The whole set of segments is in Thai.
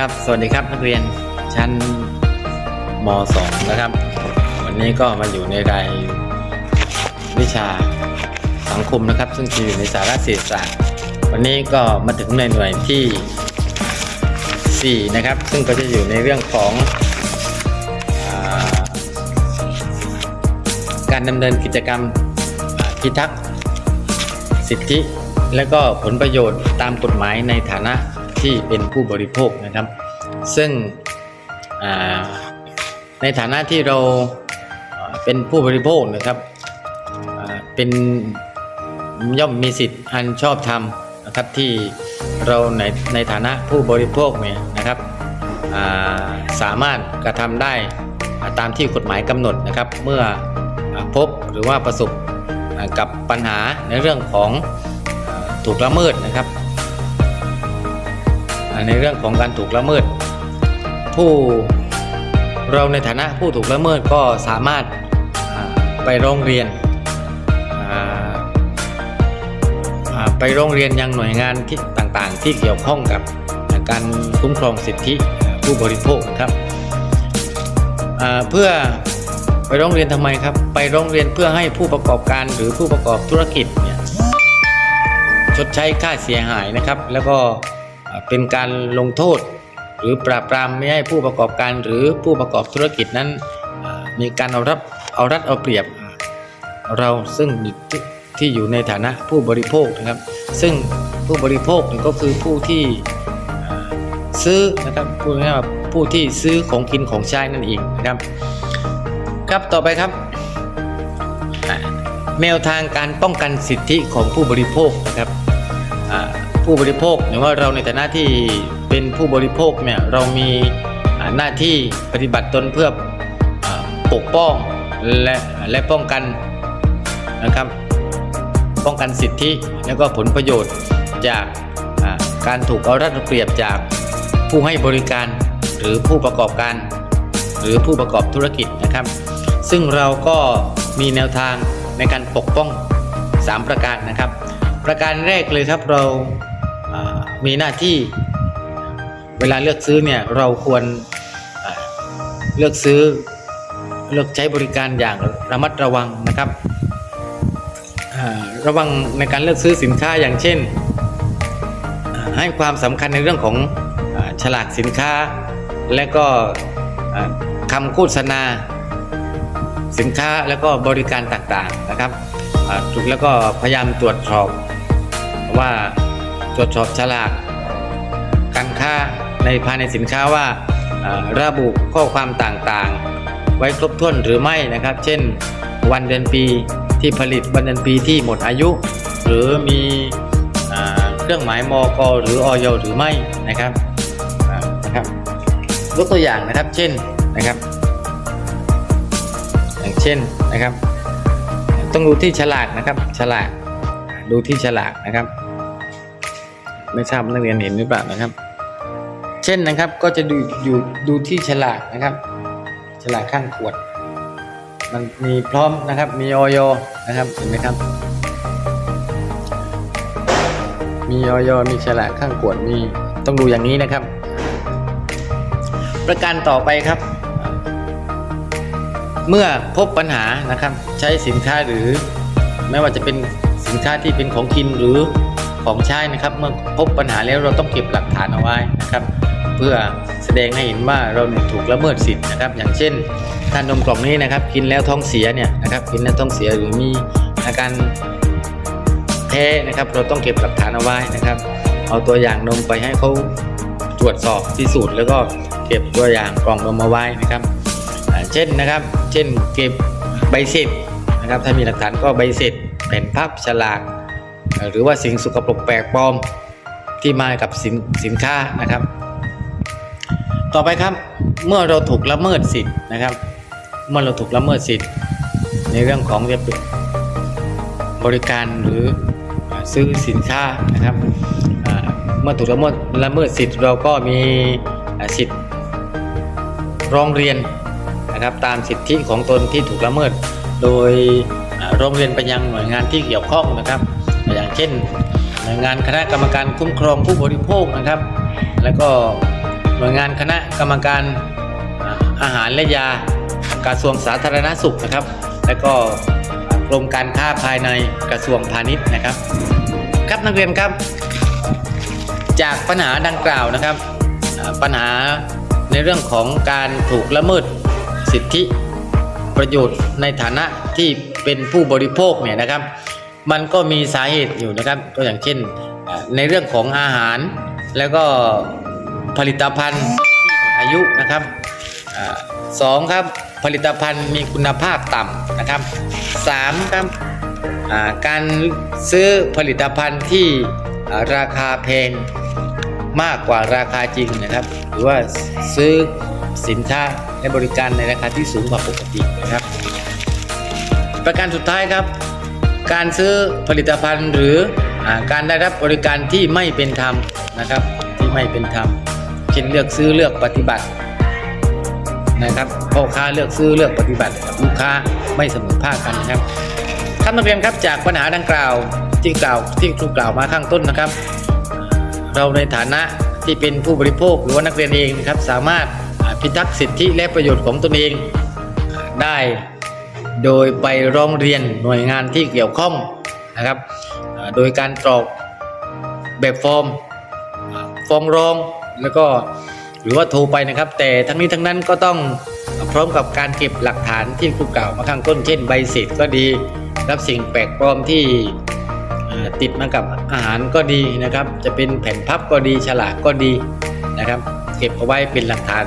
ครับ สวัสดีครับนักเรียนชั้นม .2 นะครับ วันนี้ก็มาอยู่ในรายวิชาสังคมนะครับ ซึ่งจะอยู่ในสาระเศรษฐศาสตร์วันนี้ก็มาถึงในหน่วยที่ 4 นะครับ ซึ่งก็จะอยู่ในเรื่องของอการดำเนินกิจกรรมพิทักษ์สิทธิ และก็ผลประโยชน์ตามกฎหมายในฐานะ ที่เป็นผู้บริโภคนะครับ ซึ่งในฐานะที่เราเป็นผู้บริโภคนะครับเป็นย่อมมีสิทธิ์อันชอบธรรมนะครับที่เราในในฐานะผู้บริโภคเนี่ยนะครับาสามารถกระทำได้ตามที่กฎหมายกำหนดนะครับ เมื่ออพบหรือว่าประสบกับปัญหาในเรื่องของอถูกละเมิดนะครับ ในเรื่องของการถูกละเมิด ผู้เราในฐานะผู้ถูกละเมิดก็สามารถไปร้องเรียนไปร้องเรียนยังหน่วยงานที่ต่างๆ ที่เกี่ยวข้องกับการคุ้มครองสิทธิผู้บริโภคครับเพื่อไปร้องเรียนทำไมครับ ไปร้องเรียนเพื่อให้ผู้ประกอบการหรือผู้ประกอบธุรกิจเนี่ยชดใช้ค่าเสียหายนะครับ แล้วก็ เป็นการลงโทษ หรือปราบปรามไม่ให้ผู้ประกอบการหรือผู้ประกอบธุรกิจนั้น มีการเอารัดเอารัดเอาเปรียบเราซึ่งที่ที่อยู่ในฐานะผู้บริโภคนะครับ ซึ่งผู้บริโภคก็คือผู้ที่ซื้อนะครับพูดง่ายๆว่าผู้ที่ซื้อของกินของใช้นั่นเองนะครับ ครับต่อไปครับแนวทางการป้องกันสิทธิของผู้บริโภคนะครับ ผู้บริโภคหรือว่าเราในฐานะที่เป็นผู้บริโภคเนี่ยเรามีหน้าที่ปฏิบัติตนเพื่อปกป้องและและป้องกันนะครับ ป้องกันสิทธิและก็ผลประโยชน์จากการถูกเอารัดเอาเปรียบจากผู้ให้บริการหรือผู้ประกอบการ หรือผู้ประกอบธุรกิจนะครับ ซึ่งเราก็มีแนวทางในการปกป้อง 3 ประการนะครับ ประการแรกเลยครับเรา มีหน้าที่เวลาเลือกซื้อเนี่ยเราควรเลือกซื้อเลือกใช้บริการอย่างระมัดระวังนะครับระวังในการเลือกซื้อสินค้าอย่างเช่น ให้ความสำคัญในเรื่องของฉลากสินค้า และก็คำโฆษณาสินค้าแล้วก็บริการต่างๆนะครับถูกแล้วก็พยายามตรวจสอบว่า ตรวจสอบฉลากการค้าในภายในสินค้าว่าระบุข้อความต่างๆ ไว้ครบถ้วนหรือไม่นะครับ เช่น วันเดือนปีที่ผลิตวันเดือนปีที่หมดอายุ หรือมีอเครื่องหมายมกหรืออยหรือไม่นะครับนะครับยกตัวอย่างนะครับเช่นนะครับ อย่างเช่นนะครับ ต้องดูที่ฉลากนะครับฉลากดูที่ฉลากนะครับ ไม่ทราบนักเรียนเห็นหรือเปล่านะครับ เช่นนะครับก็จะดูอยู่ดูที่ฉลากนะครับ ฉลากข้างขวด มันมีพร้อมนะครับ มีออยนะครับเห็นไหมครับ มีออยมีฉลากข้างขวดมีต้องดูอย่างนี้นะครับ ประการต่อไปครับ เมื่อพบปัญหานะครับ ใช้สินค้าหรือ ไม่ว่าจะเป็นสินค้าที่เป็นของกินหรือ ของใช้นะครับ เมื่อพบปัญหาแล้วเราต้องเก็บหลักฐานเอาไว้นะครับ เพื่อแสดงให้เห็นว่าเราถูกละเมิดสิทธิ์นะครับ อย่างเช่นทานนมกล่องนี้นะครับ กินแล้วท้องเสียเนี่ยนะครับกินแล้วท้องเสียหรือมีอาการแพ้นะครับ เราต้องเก็บหลักฐานเอาไว้นะครับ เอาตัวอย่างนมไปให้เขาตรวจสอบพิสูจน์แล้วก็เก็บตัวอย่างกล่องนมเอาไว้นะครับเช่นนะครับ เช่นเก็บใบเสร็จนะครับ ถ้ามีหลักฐานก็ใบเสร็จแผ่นพับฉลาก หรือว่าสิ่งสกปรกแปลกปลอมที่มากับสินสินค้านะครับ ต่อไปครับเมื่อเราถูกละเมิดสิทธิ์นะครับ เมื่อเราถูกละเมิดสิทธิ์ ในเรื่องของจะบริการหรือซื้อสินค้านะครับเมื่อถูกละเมิดละเมิดสิทธิ์เราก็มีสิทธิ์ร้องเรียนนะครับตามสิทธิของตนที่ถูกละเมิด โดยร้องเรียนไปยังหน่วยงานที่เกี่ยวข้องนะครับ เช่นหน่วยงานคณะกรรมการคุ้มครองผู้บริโภคนะครับ แล้วก็หน่วยงานคณะกรรมการอาหารและยากระทรวงสาธารณสุขนะครับ และก็กรมการค้าภายในกระทรวงพาณิชย์นะครับ ครับนักเรียนครับ จากปัญหาดังกล่าวนะครับ ปัญหาในเรื่องของการถูกละเมิดสิทธิประโยชน์ในฐานะที่เป็นผู้บริโภคเนี่ยนะครับ มันก็มีสาเหตุอยู่นะครับก็อย่างเช่น ในเรื่องของอาหาร แล้วก็ผลิตภัณฑ์ที่หมดอายุนะครับอสองครับผลิตภัณฑ์มีคุณภาพต่ำนะครับสามครับการซื้อผลิตภัณฑ์ที่ราคาแพงมากกว่าราคาจริงนะครับ หรือว่าซื้อสินค้าและบริการในราคาที่สูงกว่าปกตินะครับ ประการสุดท้ายครับ การซื้อผลิตภัณฑ์หรืออการได้รับบริการที่ไม่เป็นธรรมนะครับที่ไม่เป็นธรรมเช่นเลือกซื้อเลือกปฏิบัตินะครับพ่อค้าเลือกซื้อเลือกปฏิบัติกับลูกค้าไม่เสมอภาคกันนะครับท่านนักเรียนครับจากปัญหาดังกล่าวที่กล่าวที่ครูกล่าวมาข้างต้นนะครับ เราในฐานะที่เป็นผู้บริโภคหรือว่านักเรียนเองนะครับสามารถพิทักษ์สิทธิและประโยชน์ของตนเองได้ โดยไปร้องเรียนหน่วยงานที่เกี่ยวข้องนะครับ โดยการกรอกแบบฟอร์มฟ้องร้องแล้วก็หรือว่าโทรไปนะครับ แต่ทั้งนี้ทั้งนั้นก็ต้องพร้อมกับการเก็บหลักฐานที่ครูกล่าวมาข้างต้น เช่นใบเสร็จก็ดีรับสิ่งแปลกปลอมที่ติดมากับอาหารก็ดีนะครับ จะเป็นแผ่นพับก็ดีฉลากก็ดีนะครับ เก็บเอาไว้เป็นหลักฐาน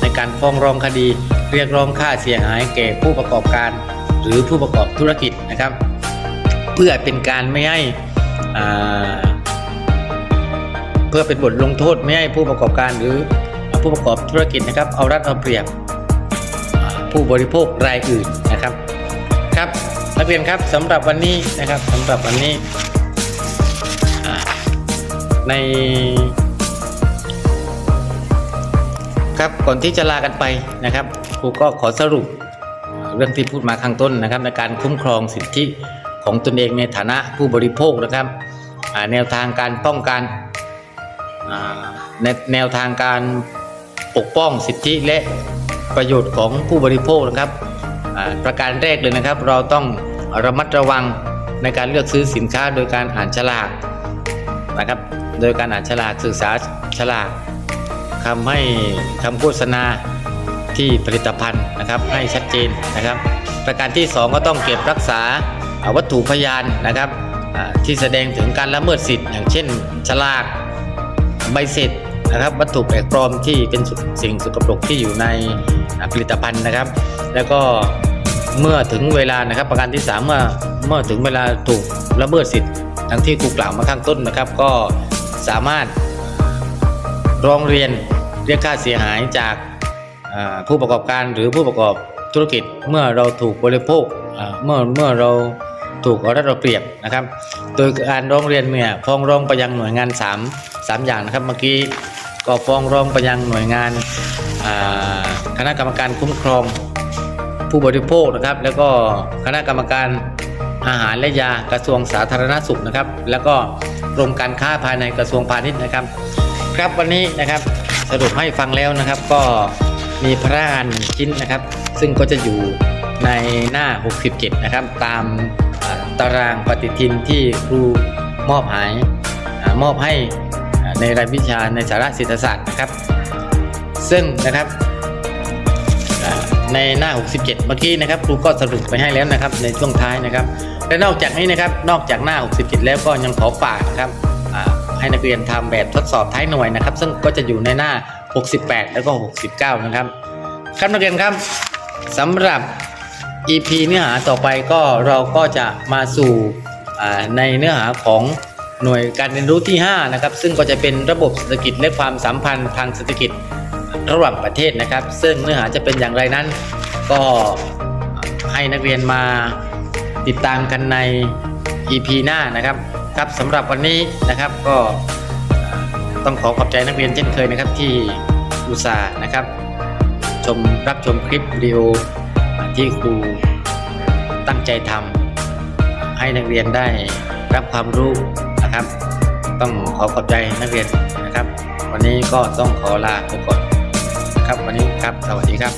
ในการฟ้องร้องคดี เรียกร้องค่าเสียหายแก่ผู้ประกอบการ หรือผู้ประกอบธุรกิจนะครับ เพื่อเป็นการไม่ให้เพื่อเป็นบทลงโทษไม่ให้ผู้ประกอบการหรือผู้ประกอบธุรกิจนะครับ เอารัดเอาเปรียบผู้บริโภครายอื่นนะครับครับนักเรียนครับสำหรับวันนี้นะครับสำหรับวันนี้ในครับก่อนที่จะลากันไปนะครับ ครูก็ขอสรุปเรื่องที่พูดมาข้างต้นนะครับ ในการคุ้มครองสิทธิของตนเองในฐานะผู้บริโภคนะครับแนวทางการป้องกันแนวทางการปกป้องสิทธิและประโยชน์ของผู้บริโภคนะครับประการแรกเลยนะครับ เราต้องระมัดระวังในการเลือกซื้อสินค้าโดยการอ่านฉลากนะครับ โดยการอ่านฉลากศึกษาฉลากคำให้คำโฆษณา ที่ผลิตภัณฑ์นะครับให้ชัดเจนนะครับ ประการที่ 2 ก็ต้องเก็บรักษาวัตถุพยานนะครับที่แสดงถึงการละเมิดสิทธิ์ อย่างเช่นฉลากใบเสร็จนะครับ วัตถุแปลกปลอมที่เป็นสิ่งสกปรกที่อยู่ในผลิตภัณฑ์นะครับ แล้วก็เมื่อถึงเวลานะครับ ประการที่ 3 เมื่อเมื่อถึงเวลาถูกละเมิดสิทธิ์ทั้งที่ครูกล่าวมาข้างต้นนะครับ ก็สามารถร้องเรียนเรียกค่าเสียหายจาก ผู้ประกอบการหรือผู้ประกอบธุรกิจเมื่อเราถูกบริโภคเมื่อเมื่อเราถูกเอารัดเอาเปรียบนะครับ โดยการร้องเรียนเนี่ยฟ้องร้องไปยังหน่วยงาน 3 3 อย่างนะครับ เมื่อกี้ก็ฟ้องร้องไปยังหน่วยงานคณะกรรมการคุ้มครองผู้บริโภคนะครับ แล้วก็คณะกรรมการอาหารและยากระทรวงสาธารณสุขนะครับ แล้วก็กรมการค้าภายในกระทรวงพาณิชย์นะครับ ครับวันนี้นะครับสรุปให้ฟังแล้วนะครับก็ มีพระราชทานชิ้นนะครับ ซึ่งก็จะอยู่ในหน้า 67 นะครับ ตามตารางปฏิทินที่ครูมอบหายมอบให้ในรายวิชาในสาระศรษฐศาสตร์นะครับ ซึ่งนะครับในหน้า 67 เมื่อกี้นะครับครูก็สรุปไปให้แล้วนะครับ ในช่วงท้ายนะครับและนอกจากนี้นะครับนอกจากหน้า 67 แล้วก็ยังขอฝากนะครับให้นักเรียนทำแบบทดสอบท้ายหน่วยนะครับ ซึ่งก็จะอยู่ในหน้า 68 แล้วก็ 69 นะครับ ครับนักเรียนครับสำหรับ EP เนื้อหาต่อไปก็เราก็จะมาสู่ในเนื้อหาของหน่วยการเรียนรู้ที่ 5 นะครับ ซึ่งก็จะเป็นระบบเศรษฐกิจและความสัมพันธ์ทางเศรษฐกิจระหว่างประเทศนะครับ ซึ่งเนื้อหาจะเป็นอย่างไรนั้น ก็ให้นักเรียนมาติดตามกันใน EP หน้านะครับ ครับสำหรับวันนี้นะครับก็ ต้องขอขอบใจนักเรียนเช่นเคยนะครับที่อุตส่าห์นะครับ ชมรับชมคลิปวิดีโอที่ครูตั้งใจทำให้นักเรียนได้รับความรู้นะครับ ต้องขอขอบใจนักเรียนนะครับ วันนี้ก็ต้องขอลาไปก่อนะครับ วันนี้ครับสวัสดีครับ